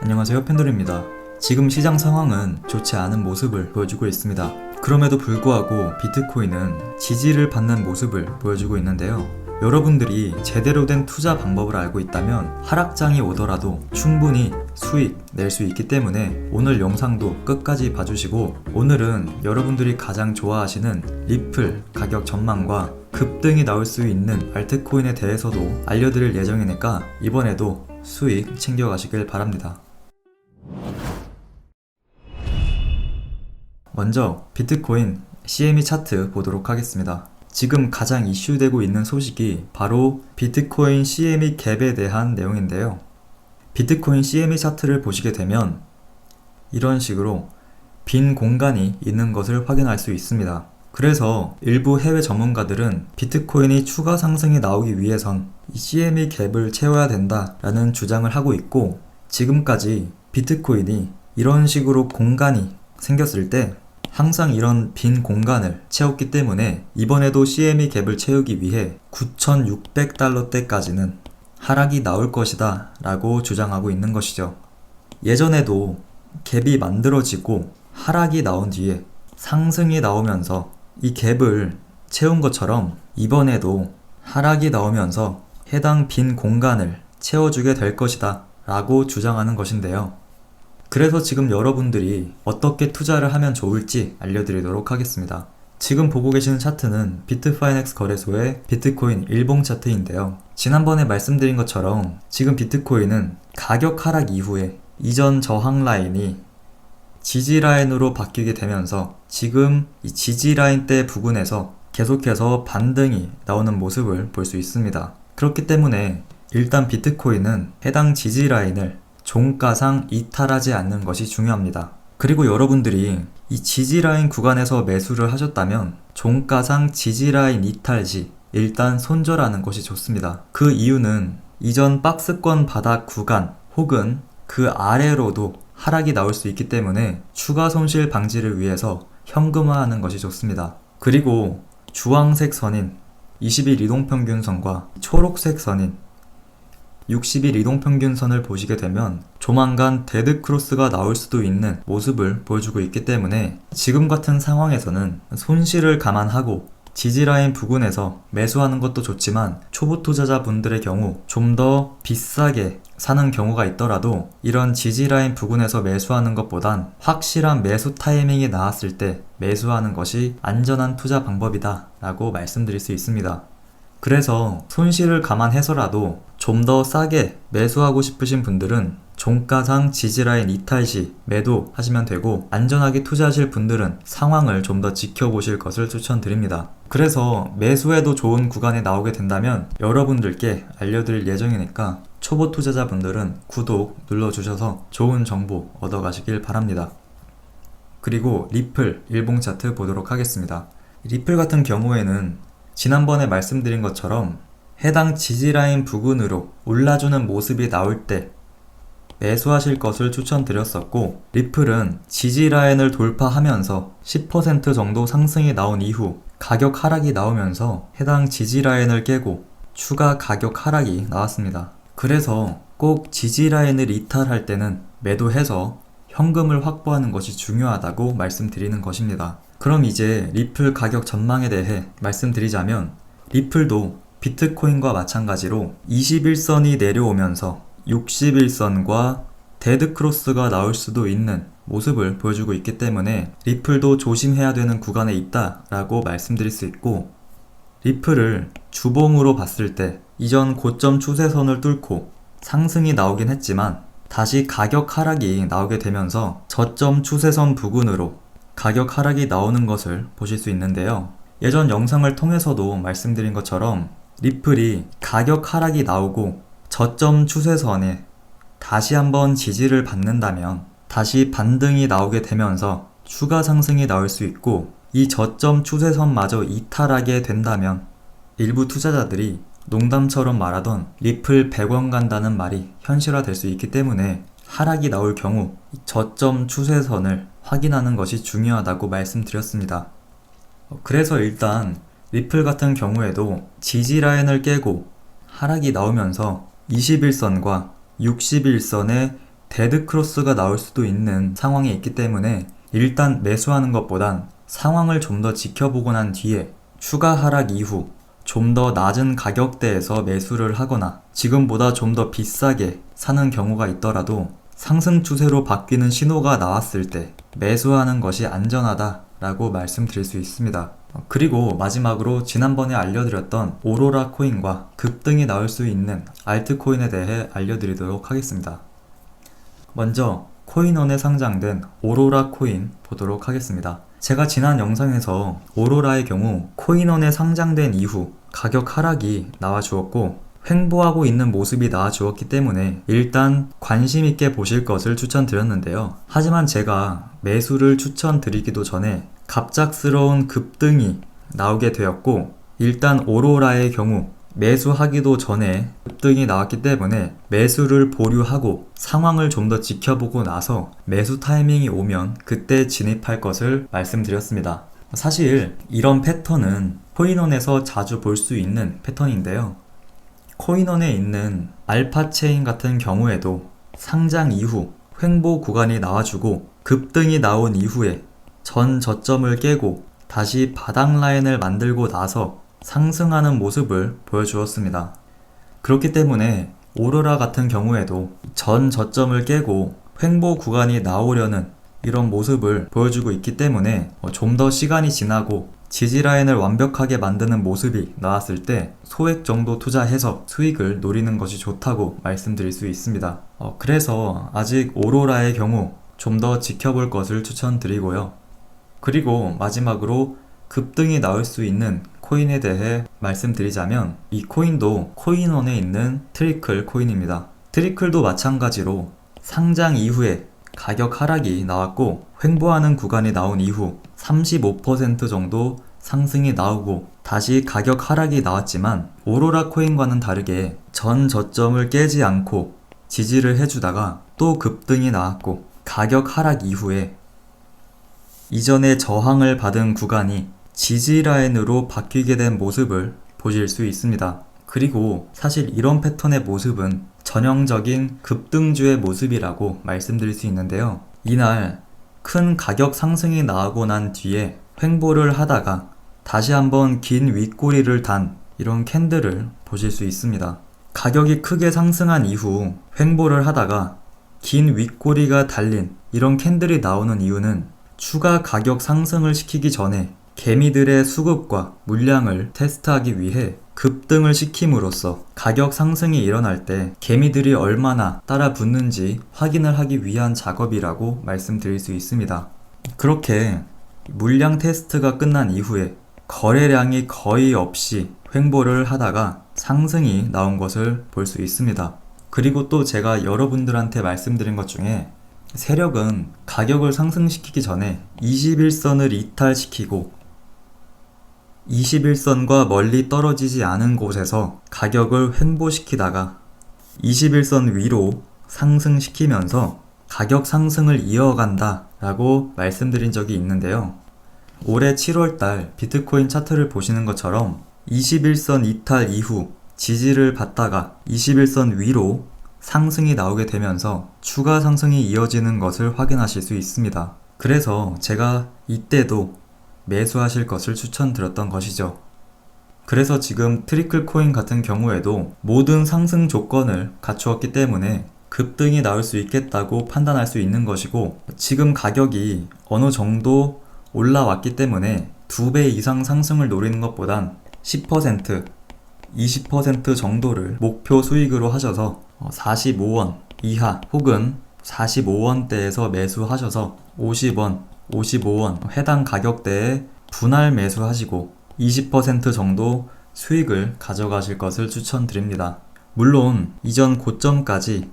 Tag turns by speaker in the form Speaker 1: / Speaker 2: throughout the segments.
Speaker 1: 안녕하세요 팬돌입니다. 지금 시장 상황은 좋지 않은 모습을 보여주고 있습니다. 그럼에도 불구하고 비트코인은 지지를 받는 모습을 보여주고 있는데요. 여러분들이 제대로 된 투자 방법을 알고 있다면 하락장이 오더라도 충분히 수익 낼 수 있기 때문에 오늘 영상도 끝까지 봐주시고 오늘은 여러분들이 가장 좋아하시는 리플 가격 전망과 급등이 나올 수 있는 알트코인에 대해서도 알려드릴 예정이니까 이번에도 수익 챙겨가시길 바랍니다. 먼저 비트코인 CME 차트 보도록 하겠습니다. 지금 가장 이슈되고 있는 소식이 바로 비트코인 CME 갭에 대한 내용인데요. 비트코인 CME 차트를 보시게 되면 이런 식으로 빈 공간이 있는 것을 확인할 수 있습니다. 그래서 일부 해외 전문가들은 비트코인이 추가 상승이 나오기 위해선 이 CME 갭을 채워야 된다라는 주장을 하고 있고 지금까지 비트코인이 이런 식으로 공간이 생겼을 때 항상 이런 빈 공간을 채웠기 때문에 이번에도 CME 갭을 채우기 위해 9,600달러대까지는 하락이 나올 것이다 라고 주장하고 있는 것이죠. 예전에도 갭이 만들어지고 하락이 나온 뒤에 상승이 나오면서 이 갭을 채운 것처럼 이번에도 하락이 나오면서 해당 빈 공간을 채워주게 될 것이다 라고 주장하는 것인데요. 그래서 지금 여러분들이 어떻게 투자를 하면 좋을지 알려드리도록 하겠습니다. 지금 보고 계시는 차트는 비트파이넥스 거래소의 비트코인 일봉 차트인데요. 지난번에 말씀드린 것처럼 지금 비트코인은 가격 하락 이후에 이전 저항 라인이 지지 라인으로 바뀌게 되면서 지금 이 지지 라인대 부근에서 계속해서 반등이 나오는 모습을 볼 수 있습니다. 그렇기 때문에 일단 비트코인은 해당 지지 라인을 종가상 이탈하지 않는 것이 중요합니다. 그리고 여러분들이 이 지지라인 구간에서 매수를 하셨다면 종가상 지지라인 이탈 시 일단 손절하는 것이 좋습니다. 그 이유는 이전 박스권 바닥 구간 혹은 그 아래로도 하락이 나올 수 있기 때문에 추가 손실 방지를 위해서 현금화하는 것이 좋습니다. 그리고 주황색 선인 20일 이동평균선과 초록색 선인 60일 이동평균선을 보시게 되면 조만간 데드크로스가 나올 수도 있는 모습을 보여주고 있기 때문에 지금 같은 상황에서는 손실을 감안하고 지지라인 부근에서 매수하는 것도 좋지만 초보 투자자분들의 경우 좀 더 비싸게 사는 경우가 있더라도 이런 지지라인 부근에서 매수하는 것보단 확실한 매수 타이밍이 나왔을 때 매수하는 것이 안전한 투자 방법이다 라고 말씀드릴 수 있습니다. 그래서 손실을 감안해서라도 좀 더 싸게 매수하고 싶으신 분들은 종가상 지지라인 이탈 시 매도하시면 되고 안전하게 투자하실 분들은 상황을 좀 더 지켜보실 것을 추천드립니다. 그래서 매수해도 좋은 구간에 나오게 된다면 여러분들께 알려드릴 예정이니까 초보 투자자분들은 구독 눌러주셔서 좋은 정보 얻어가시길 바랍니다. 그리고 리플 일봉 차트 보도록 하겠습니다. 리플 같은 경우에는 지난번에 말씀드린 것처럼 해당 지지라인 부근으로 올라주는 모습이 나올 때 매수하실 것을 추천드렸었고 리플은 지지라인을 돌파하면서 10% 정도 상승이 나온 이후 가격 하락이 나오면서 해당 지지라인을 깨고 추가 가격 하락이 나왔습니다. 그래서 꼭 지지라인을 이탈할 때는 매도해서 현금을 확보하는 것이 중요하다고 말씀드리는 것입니다. 그럼 이제 리플 가격 전망에 대해 말씀드리자면 리플도 비트코인과 마찬가지로 21선이 내려오면서 61선과 데드크로스가 나올 수도 있는 모습을 보여주고 있기 때문에 리플도 조심해야 되는 구간에 있다라고 말씀드릴 수 있고 리플을 주봉으로 봤을 때 이전 고점 추세선을 뚫고 상승이 나오긴 했지만 다시 가격 하락이 나오게 되면서 저점 추세선 부근으로 가격 하락이 나오는 것을 보실 수 있는데요. 예전 영상을 통해서도 말씀드린 것처럼 리플이 가격 하락이 나오고 저점 추세선에 다시 한번 지지를 받는다면 다시 반등이 나오게 되면서 추가 상승이 나올 수 있고 이 저점 추세선마저 이탈하게 된다면 일부 투자자들이 농담처럼 말하던 리플 100원 간다는 말이 현실화될 수 있기 때문에 하락이 나올 경우 저점 추세선을 확인하는 것이 중요하다고 말씀드렸습니다. 어, 그래서 일단 리플 같은 경우에도 지지 라인을 깨고 하락이 나오면서 21선과 61선의 데드 크로스가 나올 수도 있는 상황이 있기 때문에 일단 매수하는 것보단 상황을 좀 더 지켜보고 난 뒤에 추가 하락 이후 좀 더 낮은 가격대에서 매수를 하거나 지금보다 좀 더 비싸게 사는 경우가 있더라도 상승 추세로 바뀌는 신호가 나왔을 때 매수하는 것이 안전하다라고 말씀드릴 수 있습니다. 그리고 마지막으로 지난번에 알려드렸던 오로라 코인과 급등이 나올 수 있는 알트코인에 대해 알려드리도록 하겠습니다. 먼저 코인원에 상장된 오로라 코인 보도록 하겠습니다. 제가 지난 영상에서 오로라의 경우 코인원에 상장된 이후 가격 하락이 나와 주었고 횡보하고 있는 모습이 나와 주었기 때문에 일단 관심 있게 보실 것을 추천드렸는데요. 하지만 제가 매수를 추천드리기도 전에 갑작스러운 급등이 나오게 되었고 일단 오로라의 경우 매수하기도 전에 급등이 나왔기 때문에 매수를 보류하고 상황을 좀 더 지켜보고 나서 매수 타이밍이 오면 그때 진입할 것을 말씀드렸습니다. 사실 이런 패턴은 코인원에서 자주 볼 수 있는 패턴인데요. 코인원에 있는 알파 체인 같은 경우에도 상장 이후 횡보 구간이 나와주고 급등이 나온 이후에 전 저점을 깨고 다시 바닥 라인을 만들고 나서 상승하는 모습을 보여주었습니다. 그렇기 때문에 오로라 같은 경우에도 전 저점을 깨고 횡보 구간이 나오려는 이런 모습을 보여주고 있기 때문에 좀 더 시간이 지나고 지지 라인을 완벽하게 만드는 모습이 나왔을 때 소액 정도 투자해서 수익을 노리는 것이 좋다고 말씀드릴 수 있습니다. 어, 그래서 아직 오로라의 경우 좀 더 지켜볼 것을 추천드리고요. 그리고 마지막으로 급등이 나올 수 있는 코인에 대해 말씀드리자면 이 코인도 코인원에 있는 트리클 코인입니다. 트리클도 마찬가지로 상장 이후에 가격 하락이 나왔고 횡보하는 구간이 나온 이후 35% 정도 상승이 나오고 다시 가격 하락이 나왔지만 오로라 코인과는 다르게 전 저점을 깨지 않고 지지를 해주다가 또 급등이 나왔고 가격 하락 이후에 이전에 저항을 받은 구간이 지지 라인으로 바뀌게 된 모습을 보실 수 있습니다. 그리고 사실 이런 패턴의 모습은 전형적인 급등주의 모습이라고 말씀드릴 수 있는데요. 이날 큰 가격 상승이 나오고 난 뒤에 횡보를 하다가 다시 한번 긴 윗꼬리를 단 이런 캔들을 보실 수 있습니다. 가격이 크게 상승한 이후 횡보를 하다가 긴 윗꼬리가 달린 이런 캔들이 나오는 이유는 추가 가격 상승을 시키기 전에 개미들의 수급과 물량을 테스트하기 위해 급등을 시킴으로써 가격 상승이 일어날 때 개미들이 얼마나 따라 붙는지 확인을 하기 위한 작업이라고 말씀드릴 수 있습니다. 그렇게 물량 테스트가 끝난 이후에 거래량이 거의 없이 횡보를 하다가 상승이 나온 것을 볼 수 있습니다. 그리고 또 제가 여러분들한테 말씀드린 것 중에 세력은 가격을 상승시키기 전에 21선을 이탈시키고 21선과 멀리 떨어지지 않은 곳에서 가격을 횡보시키다가 21선 위로 상승시키면서 가격 상승을 이어간다 라고 말씀드린 적이 있는데요. 올해 7월달 비트코인 차트를 보시는 것처럼 21선 이탈 이후 지지를 받다가 21선 위로 상승이 나오게 되면서 추가 상승이 이어지는 것을 확인하실 수 있습니다. 그래서 제가 이때도 매수하실 것을 추천드렸던 것이죠. 그래서 지금 트리클 코인 같은 경우에도 모든 상승 조건을 갖추었기 때문에 급등이 나올 수 있겠다고 판단할 수 있는 것이고 지금 가격이 어느 정도 올라왔기 때문에 두배 이상 상승을 노리는 것보단 10%, 20% 정도를 목표 수익으로 하셔서 45원 이하 혹은 45원대에서 매수하셔서 50원, 55원 해당 가격대에 분할 매수하시고 20% 정도 수익을 가져가실 것을 추천드립니다. 물론 이전 고점까지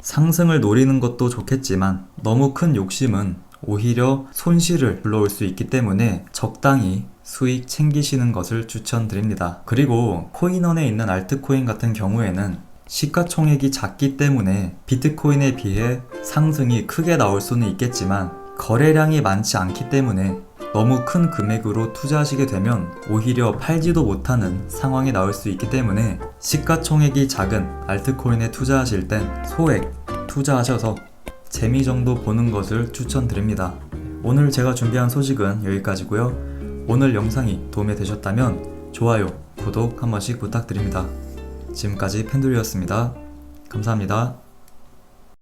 Speaker 1: 상승을 노리는 것도 좋겠지만 너무 큰 욕심은 오히려 손실을 불러올 수 있기 때문에 적당히 수익 챙기시는 것을 추천드립니다. 그리고 코인원에 있는 알트코인 같은 경우에는 시가총액이 작기 때문에 비트코인에 비해 상승이 크게 나올 수는 있겠지만 거래량이 많지 않기 때문에 너무 큰 금액으로 투자하시게 되면 오히려 팔지도 못하는 상황이 나올 수 있기 때문에 시가총액이 작은 알트코인에 투자하실 땐 소액 투자하셔서 재미 정도 보는 것을 추천드립니다. 오늘 제가 준비한 소식은 여기까지고요. 오늘 영상이 도움이 되셨다면 좋아요, 구독 한 번씩 부탁드립니다. 지금까지 펜돌이었습니다. 감사합니다.